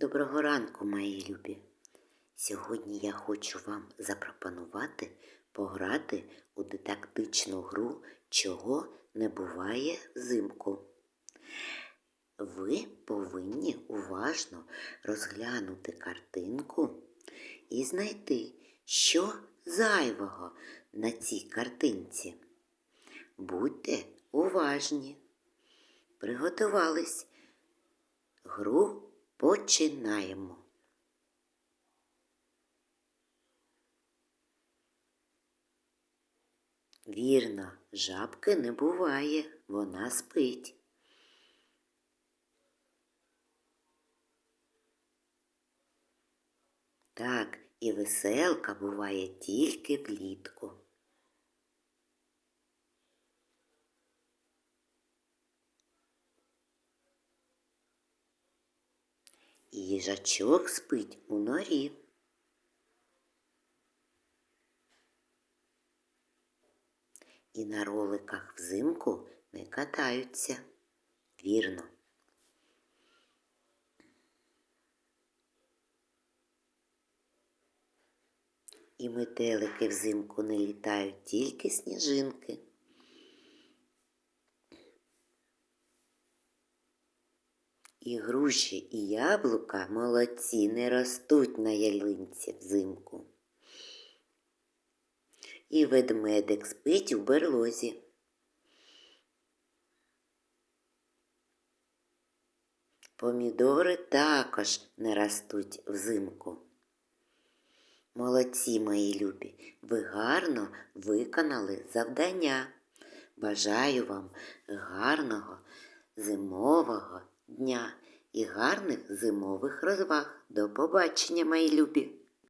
Доброго ранку, мої любі! Сьогодні я хочу вам запропонувати пограти у дидактичну гру Чого не буває взимку. Ви повинні уважно розглянути картинку і знайти, що зайвого на цій картинці. Будьте уважні. Приготувались. Гру починаємо. Вірно, жабки не буває, вона спить. Так, і веселка буває тільки влітку. Їжачок спить у норі. І на роликах взимку не катаються. Вірно. І метелики взимку не літають тільки сніжинки. І груші, і яблука молодці не ростуть на ялинці взимку. І ведмедик спить у берлозі. Помідори також не ростуть взимку. Молодці, мої любі, ви гарно виконали завдання. Бажаю вам гарного зимового дня і гарних зимових розваг. До побачення, мої любі!